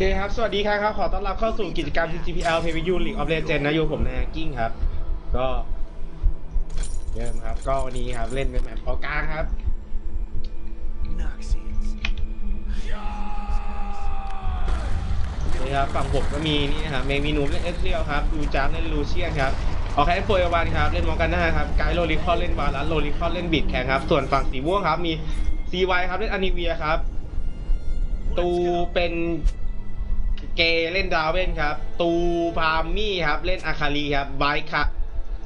เคครับ สวัสดีครับครับ ขอต้อนรับเข้าสู่กิจกรรม TGPL Preview League of Legends นะอยู่ผมนะกิ้งครับ ก็เริ่มครับ ก็วันนี้ครับ เล่นเป็นแมปพอกลางครับ Noxians. นี่ครับ ฝั่งผมก็มีนี่นะครับเมมีนูมเล่นเอสเรียลครับดูจามเล่นลูเชียนครับออแคนโฟเอวันครับ เล่นมองกันหน้าครับ ไกด์โรลิคอนเล่นวาลันโรลิคอนเล่นบิดแข่งครับ ส่วนฝั่งสีม่วงครับ มีซีไวครับ เล่นอนิเวียครับ ตูเป็น เกเล่นดราเวนครับ ตูพามี่ครับเล่นอาคารีครับไบคา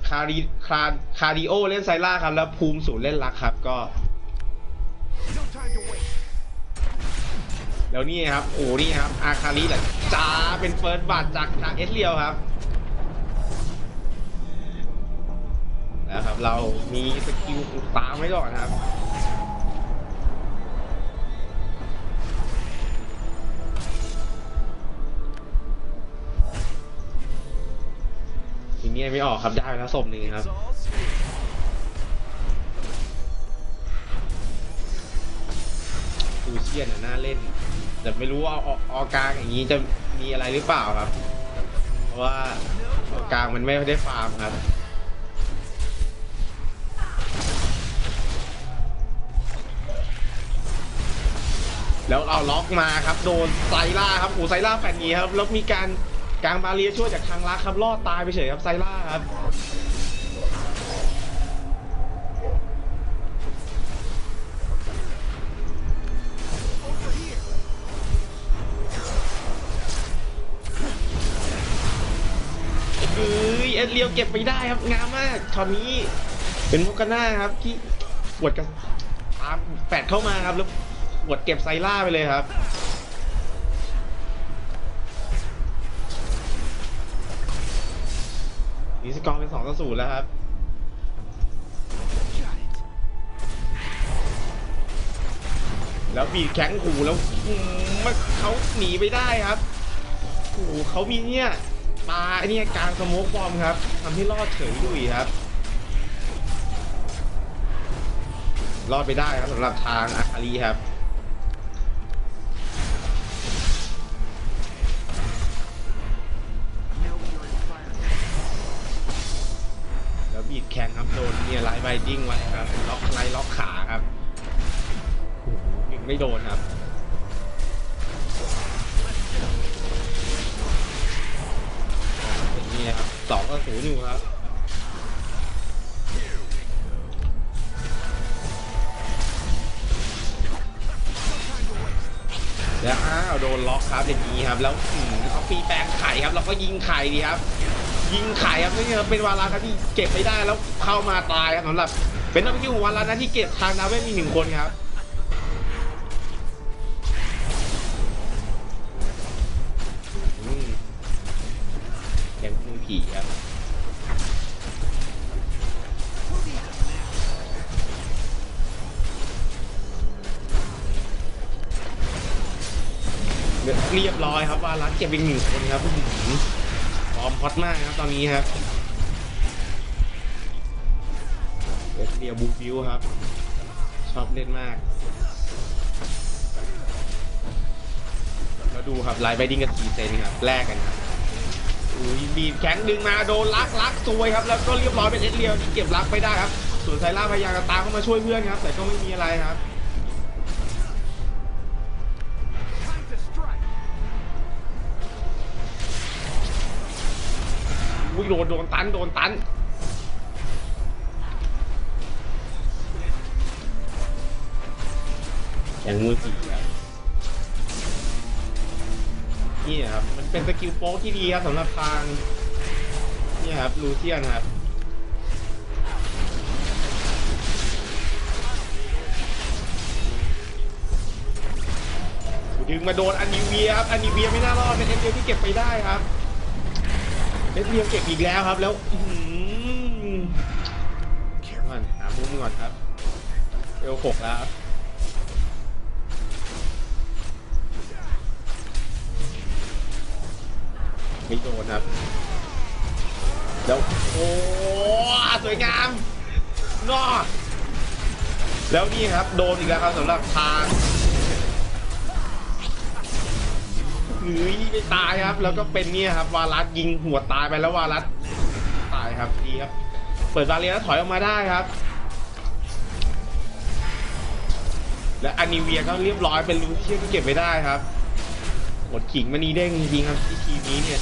คาริคาคาริโอเล่นไซล่าครับ แล้วภูมิศูนย์เล่นลักครับก็ แล้วนี่ครับ โอ้นี่ครับ อาคาริแหละจ้าเป็นเฟิร์สบัตจากทางเอสเรียวครับนะครับ เรามีสกิลตามไว้ก่อนครับ ทีนี้ไม่ออกครับได้แล้วศพหนึ่งครับดูเชียนน่าเล่น แต่ไม่รู้ว่าออกออกลางอย่างนี้จะมีอะไรหรือเปล่าครับ เพราะว่าออกกลางมันไม่ได้ฟาร์มครับแล้วเอาล็อกมาครับ โดนไซล่าครับโอ้ไซล่าแฟนนี้ครับ แล้วมีการ กลางบาเรียช่วยจากทางลักครับรอดตายไปเฉยครับไซล่าครับเอ้ยเอ็ดเรียวเก็บไปได้ครับงามมากช็อตนี้เป็นโมกาน่าครับที่ปวดกับตามแฟดเข้ามาครับแล้วปวดเก็บไซล่าไปเลยครับ นี่สกอร์เป็นสองต่อศูนย์แล้วครับ แล้วบีดแข็งหูแล้วมันเขาหนีไปได้ครับโอ้โหเขามีเนี่ยปลาไอเนี่ยกลางสโมกบอมครับทำให้รอดเฉยดุยครับ รอดไปได้ครับสำหรับทางอาคารีครับ เนี่ยไลท์ไบดิ้งไว้ครับ ล็อกไลท์ล็อกขาครับยิงไม่โดนครับนี่ครับสองก็ศูนย์อยู่ครับแล้วอ้าวโดนล็อกครับอย่างนี้ครับ แล้วอืมเขาปีแปลงไข่ครับ แล้วก็ยิงไข่ดีครับ ยิงไข่ครับนี่ครับเป็นวาระครับที่เก็บไม่ได้แล้วเข้ามาตายครับสำหรับ เป็นนักยิงวาระนะที่เก็บทางดาวเวมีหนึ่งคนครับอืมแกงมือผีครับเรียบร้อยครับวาร้านเก็บอีกหนึ่งคนครับอื้หือฟอร์ มฮอตมากครับตอนนี้ครับเดียวเดียวบูบิวครับ ชอบเล่นมาก แล้วดูครับไลน์ไบดิ้งกับสีเซนครับแลกกันครับอุ้ยบีบแข็งดึงมาโดนลักลักซวยครับ แล้วก็เรียบร้อยเป็นเอสเรียวที่เก็บลักไปได้ครับส่วนไซล่าพยายามจะตามเข้ามาช่วยเพื่อนครับ แต่ก็ไม่มีอะไรครับ ยโดนโดนตันโดนตันอย่างมือสีครับนี่ครับมันเป็นสกิลโป๊กที่ดีครับสำหรับทางนี่ครับลูเซียนครับดึงมาโดนอันนิเวียครับอันนิเวียไม่น่ารอดเป็นเอฟเดียวที่เก็บไปได้ครับ เอสเรียเก็บอีกแล้วครับ แล้วอื้อหือก่อนหามุมก่อนครับเอลหกแล้วครับไม่โดนครับแล้วโอ้สวยงามนอแล้วนี่ครับ โดนอีกแล้วครับสำหรับทาง หรือไม่ตายครับ แล้วก็เป็นเนี่ยครับ วารัสยิงหัวตายไปแล้ววารัสตายครับดีครับ เปิดบาเรียแล้วถอยออกมาได้ครับ และอานิเวียก็เรียบร้อยเป็นลูเชียนที่เก็บไม่ได้ครับหมดขิงมันนีเด้งจริงครับที่ทีนี้เนี่ย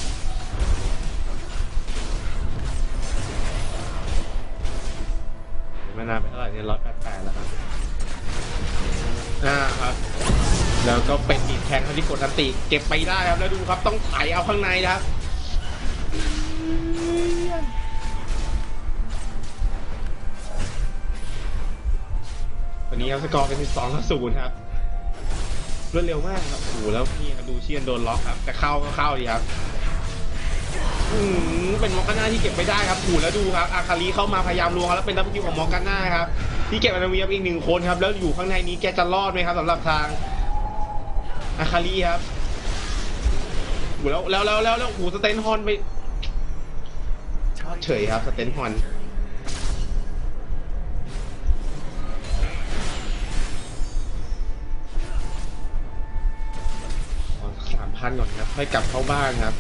มานานไปเท่าไหร่เนี่ยร้อยแปดแปดแล้วครับอ่าครับ แล้วก็เป็นอีก ทงเขาที่กดอันติเก็บไปได้ครับแล้วดูครับต้องไถเอาข้างในนะครับวันนี้ครับสกอร์เป็น12ต่อ0ครับรวดเร็วมากครับโอ้โหแล้วนี่ครับดูเชียนโดนล็อกครับแต่เข้าก็เข้าดีครับอืมเป็นมอร์กาน่าที่เก็บไม่ได้ครับถูแล้วดูครับอาคาลีเข้ามาพยายามลวงแล้วเป็นดับเบิลคิวของมอร์กาน่าครับที่เก็บอนาวีครับอีกหนึ่งคนครับแล้วอยู่ข้างในนี้แกจะรอดไหมครับสำหรับทาง อาคาลีครับโหแล้วแล้วแล้วแล้วแล้วโหสเตนฮอนไปเฉยครับสเตนฮอนสามพันก่อนครับค่อยกลับเข้าบ้านครับ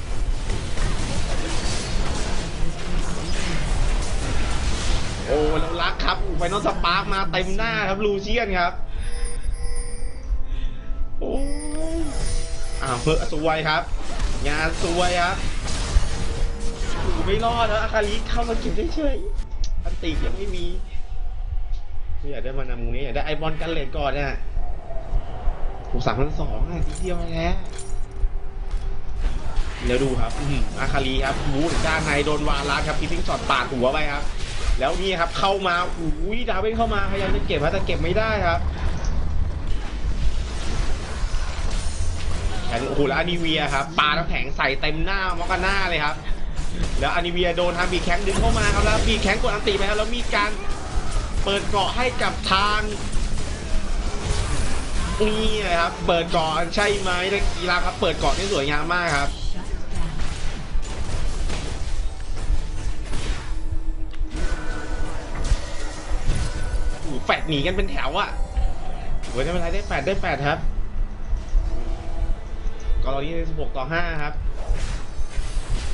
โอ้แล้วรักครับไฟนอลสปาร์กมาเต็มหน้าครับลูเชียนครับ โอ้ยอ่าเพื่อสวยครับ งานสวยครับโอ้ไม่รอดแล้วอาคาริเข้ามาเก็บเฉยอันติยังไม่มีไม่อยากได้มานำมูนี้อยากได้ไอบอลกันเลนก่อนเนี่ยถูกสามพันสองอะทีเดียวแล้วแล้วดูครับออาคารีครับบูด้านในโดนวาลาครับพิพิงช็อตปาดหัวไปครับ แล้วนี่ครับเข้ามาอุ้ยดาวเว่นเข้ามาพยายามจะเก็บแต่เก็บไม่ได้ครับ แขนโอ้โหแล้วอานิเวียครับปาน้ำแข็งใส่เต็มหน้ามอกาน่าเลยครับ แล้วอานิเวียโดนทางบีแข้งดึงเข้ามาครับแล้วบีแข้งกดอันติไปครับแล้วมีการเปิดเกาะให้กับทางนี่นะครับเปิดเกาะใช่ไหมนักกีฬาครับ เปิดเกาะได้สวยงามมากครับโอ้โหแฟดหนีกันเป็นแถวอะโอ้ยไม่เป็นไรได้แปดได้แปดครับ กรณีสิบหกต่อห้าครับ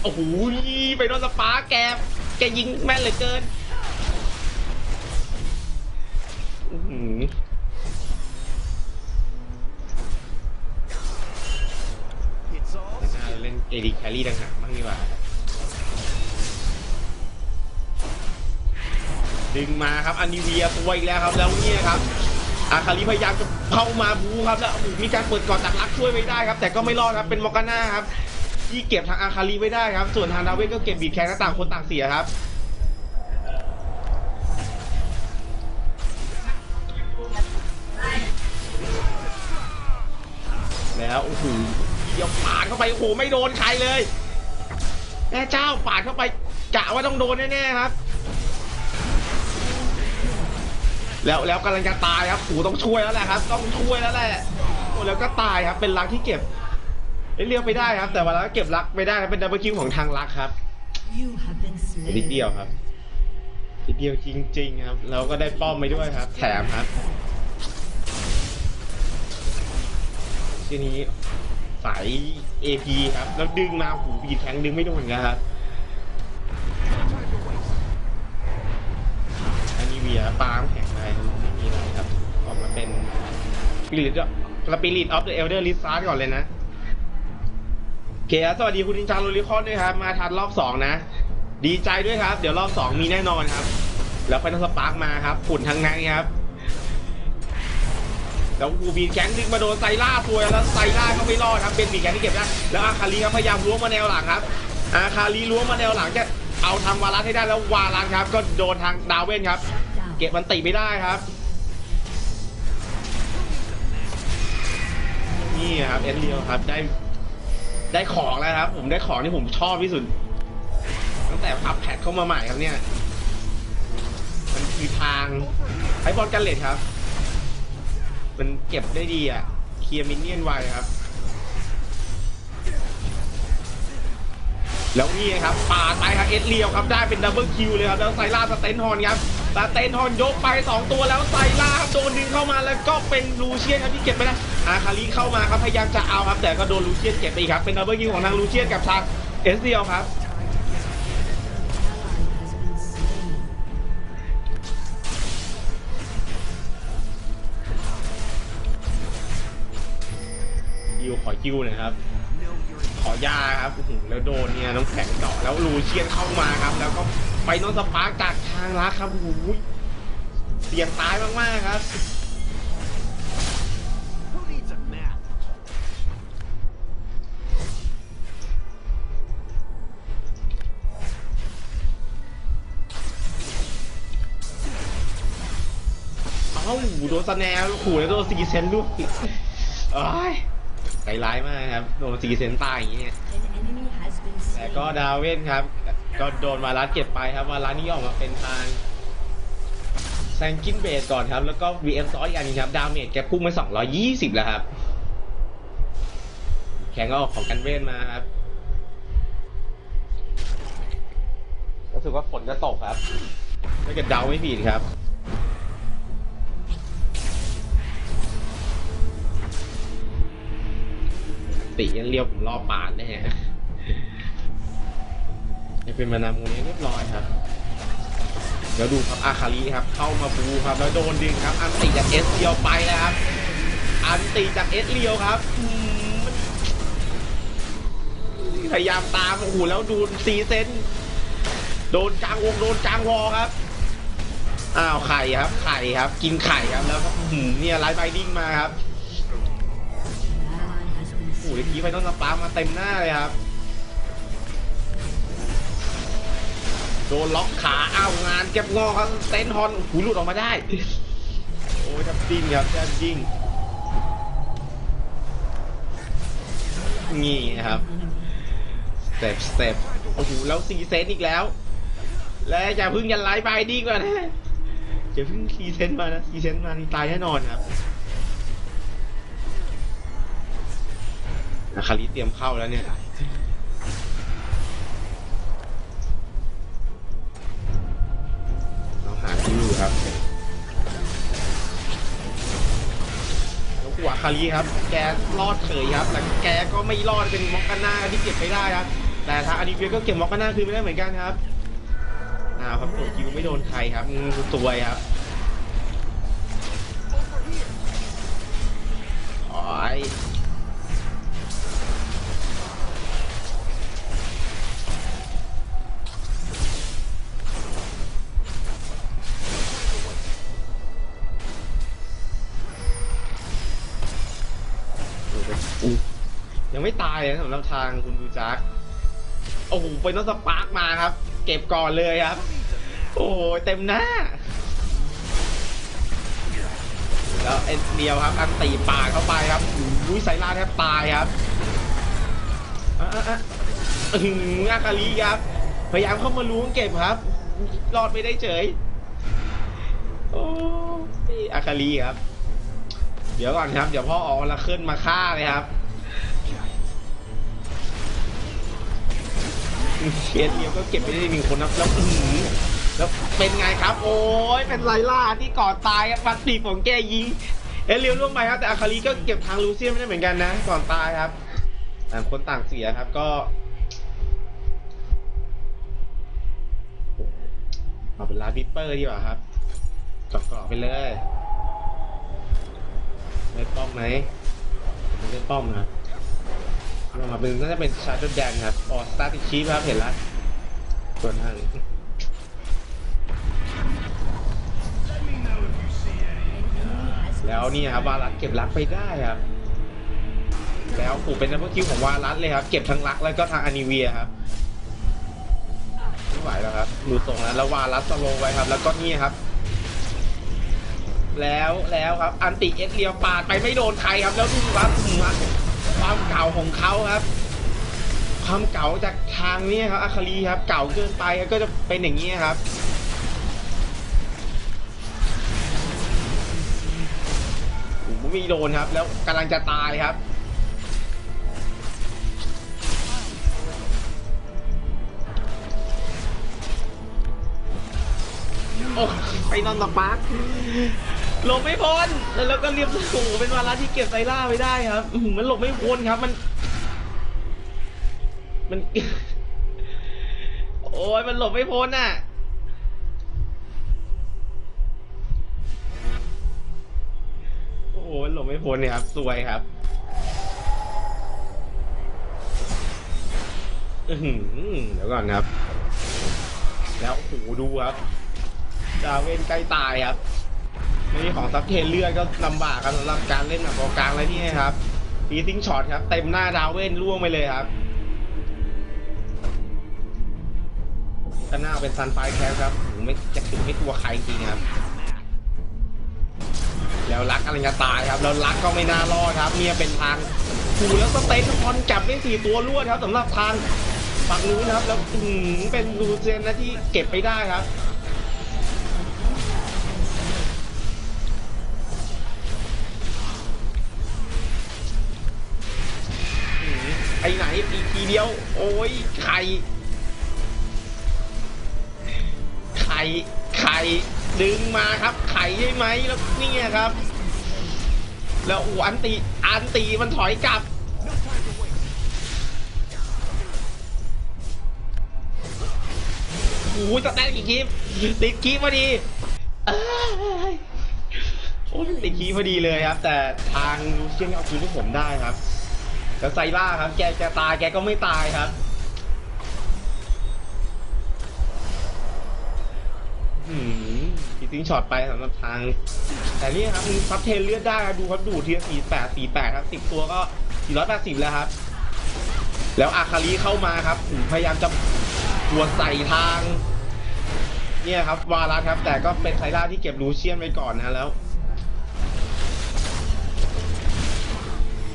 โอ้โหไปโดนสปาร์แก แกยิงแม่นเหลือเกินอื้อหือ It's all น่าเล่นเอดีแคลรี่ต่างหากบ้างดีกว่า ดึงมาครับอันนิเวียตัวอีกแล้วครับ แล้วเนี่ยครับ อาคาริพยายามจะเข้ามาบูครับแล้วมีการเปิดก่อนจากลักช่วยไว้ได้ครับ แต่ก็ไม่รอดครับเป็นมอร์กาน่าครับที่เก็บทางอาคาริไว้ได้ครับ ส่วนทางดาเวก็เก็บบีดแคร์ต่างคนต่างเสียครับแล้วโอ้โหเดี๋ยวปาดเข้าไปโอ้โหไม่โดนใครเลยแม่เจ้าปาดเข้าไปกะว่าต้องโดนแน่ๆครับ แล้วแล้วกำลังจะตายครับโอ้โหต้องช่วยแล้วแหละครับ ต้องช่วยแล้วแหละโอ้แล้วก็ตายครับเป็นลักที่เก็บเอ้ยเรียกไปได้ครับ แต่ว่าแล้วก็เก็บลักไม่ได้ครับเป็นดับเบิลคิวของทางลักครับ You have been นิด slain. เดียวครับนิดเดียวจริง ๆ ครับแล้วก็ได้ป้อมไปด้วยครับ แถมครับทีนี้สาย AP ครับ แล้วดึงมาหูบีดแข็งดึงไม่โดนนะครับ วียปาล์มแข็งอะไรไม่มีอะไรครับ ออกมาเป็นสปิริตสปิริตออฟเดอะเอลเดอร์ลิซาร์ก่อนเลยนะโอเคครับสวัสดีคุณนินจาโรลิคอนด้วยครับ มาทันรอบสองนะ ดีใจด้วยครับ เดี๋ยวรอบสองมีแน่นอนครับ แล้วไฟนอลสปาร์กมาครับ ฝุ่นทั้งนั้นครับ แล้วกูบีแข็งดึงมาโดนไซล่าซวยแล้วไซล่าก็ไม่รอดครับ เป็นบีแข็งที่เก็บได้แล้วอาคาลีครับพยายามล้วงมาแนวหลังครับ อาคาลีล้วงมาแนวหลังจะเอาทางวาลัสให้ได้แล้ววาลัสครับ ก็โดนทางดาวเว่นครับ เก็บมันติไม่ได้ครับ นี่ครับเอ็นเรียวครับได้ได้ของแล้วครับ ผมได้ของที่ผมชอบที่สุด ตั้งแต่พับแพทเข้ามาใหม่ครับเนี่ย มันคือทางไอบอลกันเลตครับ มันเก็บได้ดีอะ เคลียร์มินเนี่ยนไวครับ แล้วนี่ครับปาดไปครับเอสเลียวครับได้เป็นดับเบิลคิวเลยครับแล้วไซล่าสเตนฮอนครับสเตนฮอนยกไปสองตัวแล้วไซล่าครับโดนดึงเข้ามาแล้วก็เป็นลูเชียนครับที่เก็บไปได้อาคาริเข้ามาครับพยายามจะเอาครับแต่ก็โดนลูเชียนเก็บไปอีกครับเป็นดับเบิลคิวของทางลูเชียนกับทางเอสเลียวครับยิวขอยิวนะครับ Know you're in ขอยาครับโอ้โหแล้วโดนเนี่ยน้ำแข็งเจาะแล้วลูเชียนเข้ามาครับ แล้วก็ไปโนนสปาร์กจากทางลักครับโอ้โหเสี่ยงตายมากๆครับ Who needs a map? เอ้าโดนสแนลขู่แล้วโดนซีเซนด้วยเอ้ย ใจร้ายมากครับ โดนซีเซนตายอย่างเงี้ย An enemy has been แต่ slain. ก็ดาวเว่นครับ ก็โดนมารัดเก็บไปครับมารัดนี่ออกมาเป็นทางแซงกินเบสก่อนครับ แล้วก็ VM ซอสอีกอันนึงครับ ดาเมจแกพุ่งไป 220 แล้วครับ แข่งก็ออกของกันเว่นมาครับ รู้สึกว่าฝนจะตกครับไม่เกิดเดาไม่ผิดครับ ติยังเรียวผมรอบปาดแน่จะเป็นมานำตรงนี้เรียบร้อยครับเดี๋ยวดูครับอาคาริครับเข้ามาบูครับแล้วโดนดึงครับ อันติจากเอสเรียวไปแล้วครับ อันติจากเอสเรียวครับพยายามตามโอ้โหแล้วดูซีเซนโดนกลางวงโดนกลางวอครับอ้าวไข่ครับไข่ครับ กินไข่ครับแล้วก็หือเนี่ยไลฟ์ไบดิ้งมาครับ has been โอ้โห slain. เมื่อกี้ไปต้องสปาร์มาเต็มหน้าเลยครับ โดนล็อกขาอ้าวงานเก็บงอครับเต้นฮอนหูหลุดออกมาได้ โอ้ยทับจิ้งครับแทบจิ้งนี่นะครับสเต็ปสเต็ปโอ้โหแล้วซีเซนอีกแล้ว และอย่าเพิ่งยันไลฟ์บายดีกว่านะอย่าเพิ่งซีเซนมานะซีเซนมานี่ตายแน่นอนครับ อาคาริเตรียมเข้าแล้วเนี่ย เราหาที่อยู่ครับแล้วหัวคาริครับ แกรอดเฉยครับแต่แกก็ไม่รอดเป็นมอกกาน่าที่เก็บไปได้ครับแต่ทางอดีเฟียก็เก็บมอกกาน่าคืนไม่ได้เหมือนกันครับอ้าครับตัวคิวไม่โดนใครครับอืมสวครับางคุณดูจักโอ้โหเป็นน้องสปาร์กมาครับ เก็บก่อนเลยครับ โอ้โหเต็มหน้า แล้วเอ็นเดียวครับ อันตีปากเข้าไปครับอุ้ยไซล่าแทบตายครับอะอะอะอื้อาคาลีครับ พยายามเข้ามาล้วงเก็บครับรอดไม่ได้เฉย โอ้ยอาคาลีครับ เดี๋ยวก่อนครับ เดี๋ยวพ่อออกละขึ้นมาฆ่าเลยครับ เคสเดียวก็เก็บไปได้หนึ่งคนนะแล้วอื้อหือแล้วเป็นไงครับ โอ้ยเป็นไลล่าที่ก่อนตายครับปัดปีกของแกยิงเอเลียวล่วงไปครับแต่อาคาริก็เก็บทางลูเซียนไม่ได้เหมือนกันนะ ก่อนตายครับต่างคนต่างเสียครับก็เอาเป็นลาบิปเปอร์ดีกว่าครับกรอบๆไปเลยไม่ป้อมไหมไม่ได้ป้อมนะ ลงมาเป็นน่าจะเป็นชาร์ดแดนครับออสตาร์ติชีฟครับเห็นล้วส่วนทาง Let me know if you see any. An enemy has แล้วนี่ครับวารัสเก็บรักไปได้ครับ แล้วปู่เป็นนักคิวของวารัสเลยครับ เก็บทั้งรักแล้วก็ทางอนิเวียครับไม่ไหวแล้วครับดูทรงแล้วแล้ววารัสสโลว์ไว้ครับ แล้วก็นี่ครับ แล้วแล้วครับ อันติเอ็กเรียวปาดไปไม่โดนใครครับ แล้วดูครับอืม ความเก่าของเขาครับ ความเก่าจากทางนี้ครับอาคาลีครับ เก่าเกินไปก็จะเป็นอย่างนี้ครับผมมีโดนครับ แล้วกำลังจะตายครับโอ้ไปนอนตอปัก หลบไม่พ้นแล้วเราก็เรียบโอ้โหเป็นวาระที่เก็บไซล่าไว้ได้ครับอื้อหือมันหลบไม่พ้นครับ มัน มัน โอ้ยมันหลบไม่พ้นอะ โอ้โหมันหลบไม่พ้นเนี่ยครับสวยครับอือหือเดี๋ยวก่อนครับ แล้วโอ้โหดูครับดาเวนใกล้ตายครับ ไม่มีของซับเทนเลือดก็ลำบากครับสำหรับการเล่นแบบกองกลางอะไรนี่ครับฟีซิงช็อตครับเต็มหน้าดาวเวนล่วงไปเลยครับก็น่าเป็นซันไฟแคสครับโอ้โหไม่จะถึงไม่กลัวใครจริงครับ แล้วรักกำลังจะตายครับ แล้วรักก็ไม่น่ารอดครับเนี่ยเป็นทางผูแล้วสเตนคอนจับได้สี่ตัวรวดครับสำหรับทางฝั่งนู้นครับ แล้วอื้อหือเป็นดูเจนนะที่เก็บไปได้ครับ ไอ้ไหนอีกทีเดียว โอ้ยไข่ไข่ไข่ดึงมาครับ ไข่ใช่ไหมแล้วเนี่ยครับ แล้วอ,อันตีอันตีมันถอยกลับโอ้ยจะแต้กี่คีบติดคีบพอดีโอ้ยติดคีบพอดีเลยครับ แต่ทางลูเชียนเอาคืนให้ผมได้ครับ แล้วไซล่าครับ แกจะตายแกก็ไม่ตายครับ อืมทิ้งช็อตไปสำหรับทาง แต่นี่ครับมันซับเทนเลือดได้ครับดูครับดูทีละสี่แปดสี่แปดครับสิบตัวก็สี่ร้อยแปดสิบแล้วครับ แล้วอาคาลีเข้ามาครับพยายามจะหัวใส่ทาง เนี่ยครับ วารัสครับ แต่ก็เป็นไซร่าที่เก็บลูเชียนไว้ก่อนนะแล้ว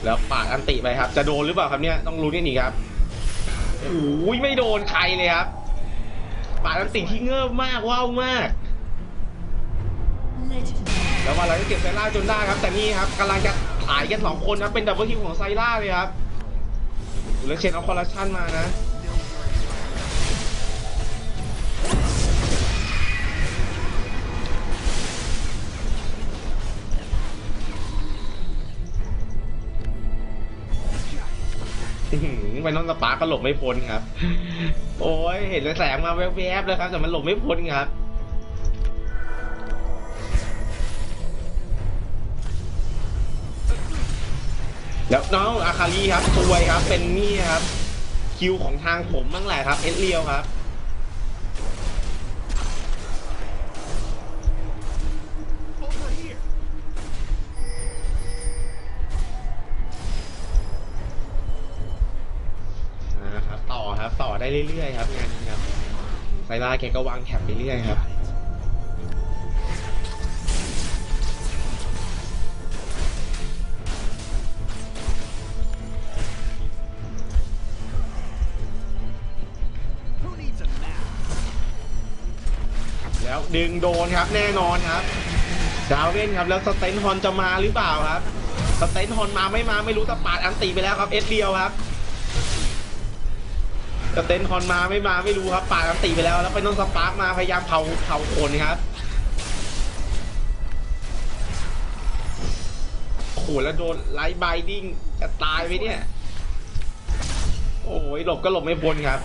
แล้วปาดอันติไปครับ จะโดนหรือเปล่าครับเนี่ยต้องรู้นี่นี่ครับโอ้ยไม่โดนใครเลยครับปาดอันติที่เงิบมากว้าวมาก แล้ววารังก็เก็บไซร่าจนได้ครับ แต่นี่ครับกำลังจะถ่ายกันสองคนนะเป็นดับเบิลคิวของไซร่าเลยครับแล้วเชนเอาคอลเลคชันมานะ ไปน้องสปาร์ก็หลบไม่พ้นครับ โอ้ยเห็นแสงมาแวบๆเลยครับ แต่มันหลบไม่พ้นครับแล้วน้องอาคารีครับซวยครับ เป็นนี่ครับ คิวของทางผมบ้างแหละครับ เอสเลียวครับ เรื่อยๆครับงานนี้ครับไซร่าแกก็วางแคปไปเรื่อยครับแล้วดึงโดนครับแน่นอนครับดาวเว่นครับแล้วสเตนฮอนจะมาหรือเปล่าครับสเตนฮอนมาไม่มาไม่รู้แต่ปาดอันตีไปแล้วครับเอสเรียวครับ สเต็นฮอนมาไม่มาไม่รู้ครับปาดอันตีไปแล้ว แล้วไปน้องสปาร์กมาพยายามเผาเผาคนครับโอ้โหแล้วโดนไลท์ไบดิ้งจะตายไปเนี่ย โอ้ยหลบก็หลบไม่พ้นครับ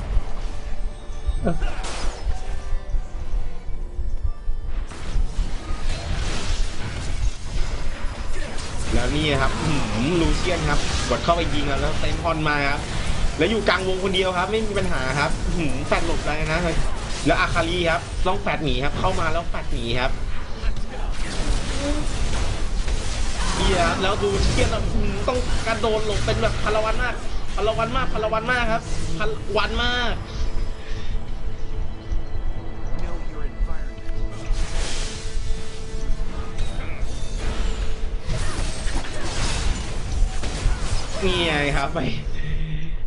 แล้วนี่ครับหือลูเชียนครับกดเข้าไปยิงแล้วแล้วเต็มพอนมาครับ แล้วอยู่กลางวงคนเดียวครับ ไม่มีปัญหาครับหือแฟดหลบได้นะแล้วอาคารีครับต้องแฟดหนีครับ เข้ามาแล้วแฟดหนีครับเฮียครับแล้วดูเชียนแล้วอื้อหือต้องกระโดดหลบเป็นแบบพลวันมากพลวันมากพลวันมากครับพลวันมากนี่ไงครับไป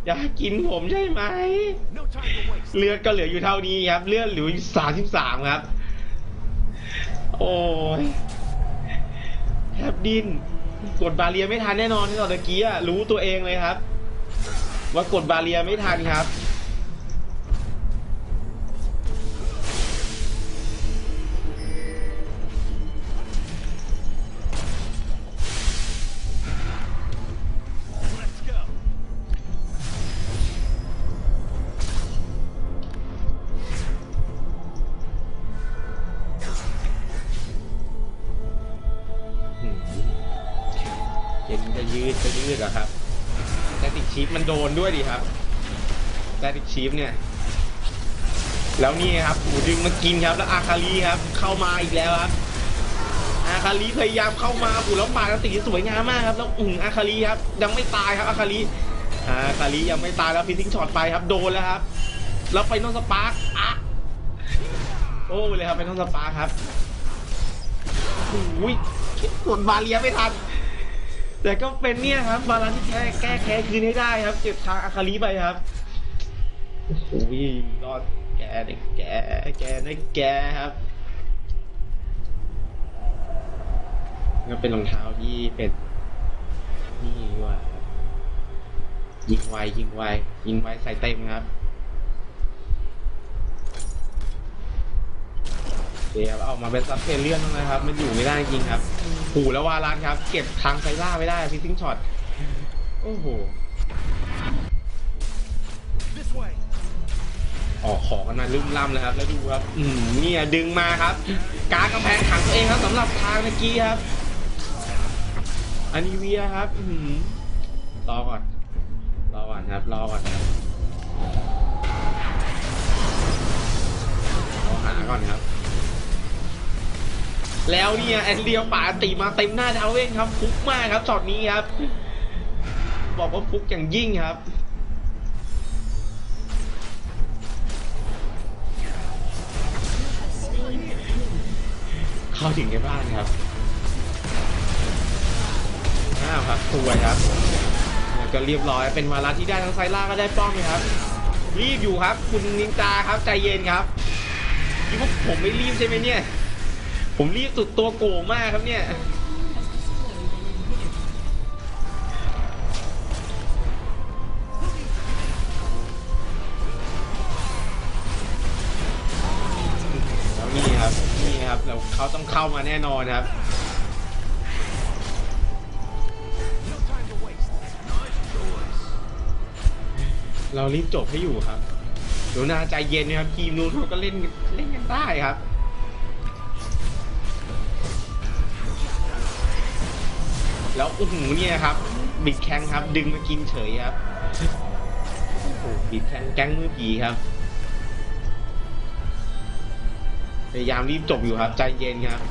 อยากกินผมใช่ไหม No เลือดก็เหลืออยู่เท่านี้ครับ เลือดเหลืออยู่สามสิบสามครับ โอ้ยแทบดิ้นกดบาเรียไม่ทันแน่นอนที่ตอนตะกี้อะรู้ตัวเองเลยครับ ว่ากดบาเรียไม่ทันครับ ชีฟเนี่ยแล้วนี่ครับหูดึงมากินครับแล้วอาคาลีครับเข้ามาอีกแล้วครับอาคาลีพยายามเข้ามาหูแล้วปาดติสวยงามมากครับแล้วอืออาคาลีครับยังไม่ตายครับอาคาลีอาคาลียังไม่ตายแล้วฟิทิ้งช็อตไปครับโดนแล้วครับแล้วไปนอนสปาร์กอะโอ้เลยครับไปนอนสปาร์กครับอุ้ยกดบาเลียไม่ทันแต่ก็เป็นเนี่ยครับบาลานที่แก้แก้แค้นคืนให้ได้ครับเก็บทางอาคาลีไปครับ โอ้โหรอดแกนะแกแกนะแกครับก็เป็นรองเท้าที่เป็นนี่ว่ายิงไวยิงไวยิงไวใส่เต็มครับเดี๋ยวเอามาเป็นซับเพลเลียนนะครับ มันอยู่ไม่ได้จริงครับหูแล้ววาลานครับ เก็บทางไซล่าไม่ได้พิซซิงช็อตโอ้โห กของกันมาลุ่มล่ำเลยครับ แล้วดูครับอืมเนี่ยดึงมาครับการกำแพงขังตัวเองครับสำหรับทางเมื่อกี้ครับ อันนี้เวียครับ อืมรอก่อน รอก่อนครับ รอก่อนครับรอหาก่อนครับแล้วเนี่ยแอนเรียวป่าตีมาเต็มหน้าดาวเว่นครับฟุกมากครับช็อตนี้ครับ บอกว่าฟุกอย่างยิ่งครับ เข้าถึงในบ้านครับอ้าวครับสวยครับแล้วก็เรียบร้อยเป็นวาระที่ได้ทั้งไซล่าก็ได้ป้อมเลยครับ รีบอยู่ครับ คุณนินจาครับใจเย็นครับคิดว่าผมไม่รีบใช่ไหมเนี่ย ผมรีบสุดตัวโก่งมากครับเนี่ย เข้ามาแน่นอนครับเรารีบจบให้อยู่ครับเดี๋ยวนาใจเย็นนะครับทีมนู้นเขาก็เล่นเล่นกันได้ครับ แล้วโอ้โหเนี่ยครับ บิดแข้งครับ ดึงมากินเฉยครับโอ้โหบิดแข้งแก๊งมือผีครับ พยายามรีบจบอยู่ครับ ใจเย็นครับ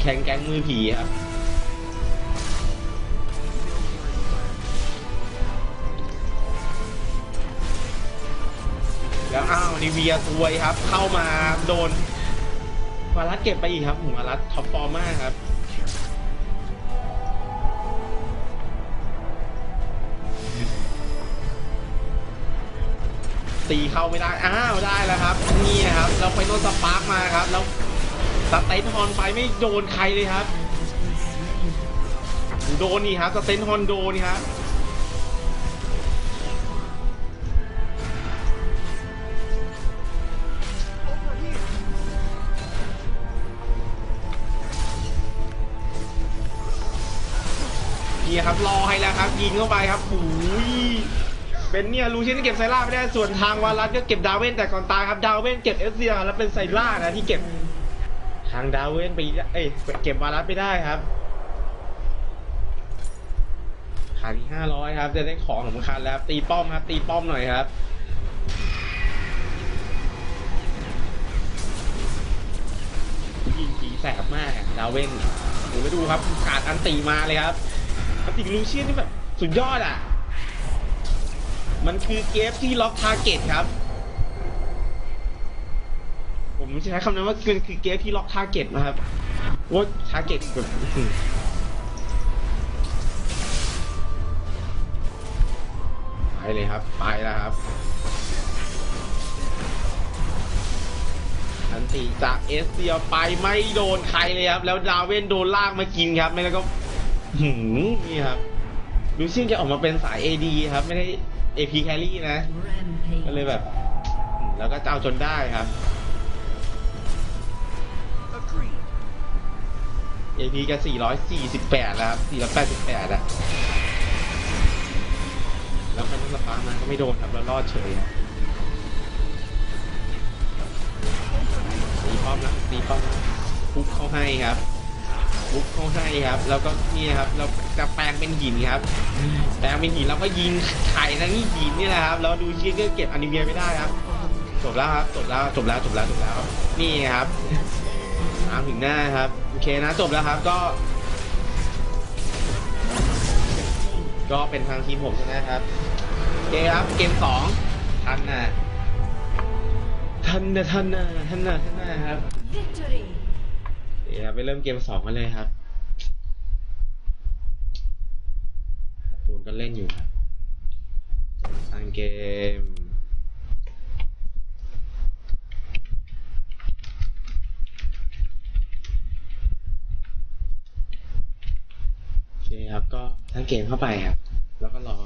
แข้งแก๊งมือผีครับแล้วอ้าวนิเวียซวยครับ เข้ามาโดนวารัสเก็บไปอีกครับหูวารัสท็อปฟอร์มมากครับ ตีเข้าไม่ได้ อ้าวได้แล้วครับ นี่ครับ เราไปโดนสปาร์กมาครับ แล้วสเตนฮอนไปไม่โดนใครเลยครับ โดนนี่ครับสเตนฮอนโดนนี่ครับนี่ครับรอให้แล้วครับยิงเข้าไปครับหูย เป็นเนี่ยลูชียนที่เก็บไซล่าไม่ได้ส่วนทางวารัสก็เก็บดาวเวนแต่ก่อนตายครับดาวเวนเก็บเอสเซียแล้วเป็นไซล่านะที่เก็บทางดาวเวนไปเอ้ยเก็บวารัสไม่ได้ครับขาดที่ห้าร้อยครับจะได้ของสำคัญแล้วตีป้อมครับ ตีป้อมหน่อยครับยิงผีแสบมากอะดาวเวนดูไปดูครับขาดอันตีมาเลยครับอันติลูเชียนนี่แบบสุดยอดอะ มันคือเกฟที่ล็อกทาร์เก็ตครับ ผมใช้คำนั้นว่าคือคือเกฟที่ล็อกทาร์เก็ตนะครับว่าทาร์เก็ตแบบไปเลยครับ ไปแล้วครับอันติจากเอสเซียไปไม่โดนใครเลยครับ แล้วดาวเว่นโดนลากมากินครับ ไม่แล้วก็หืมนี่ครับลูเซียนจะออกมาเป็นสาย AD ครับ ไม่ได้ AP carry นะ ก็เลยแบบอืมแล้วก็จะเอาจนได้ครับ Agreed. AP ก็448แล้วครับ488อะแล้วมันสปาร์มาก็ไม่โดนครับแล้วรอดเฉยครับตีป้อป้อมแล้วตีป้อมแล้วปุ๊บเข้าให้ครับ ปุ๊บเข้าให้ครับ แล้วก็นี่ครับ เราจะแปลงเป็นหินครับ แปลงเป็นหินแล้วก็ยิงไข่นะนี่หินนี่แหละครับ แล้วดูชียร์ก็เก็บอนิเมียไม่ได้ครับ จบแล้วครับ จบแล้ว จบแล้ว จบแล้ว จบแล้ว นี่ครับตามถึงหน้าครับ โอเคนะ จบแล้วครับ ก็ ก็เป็นทางทีมผมชนะครับโอเคครับ เกมสองทันนะทันนะทันนะทันนะทันนะครับ Victory. เดี๋ยวไปเริ่มเกมสองกันเลยครับปูนก็เล่นอยู่ครับทางเกมโอเคครับก็ทั้งเกมเข้าไปครับ แล้วก็รอ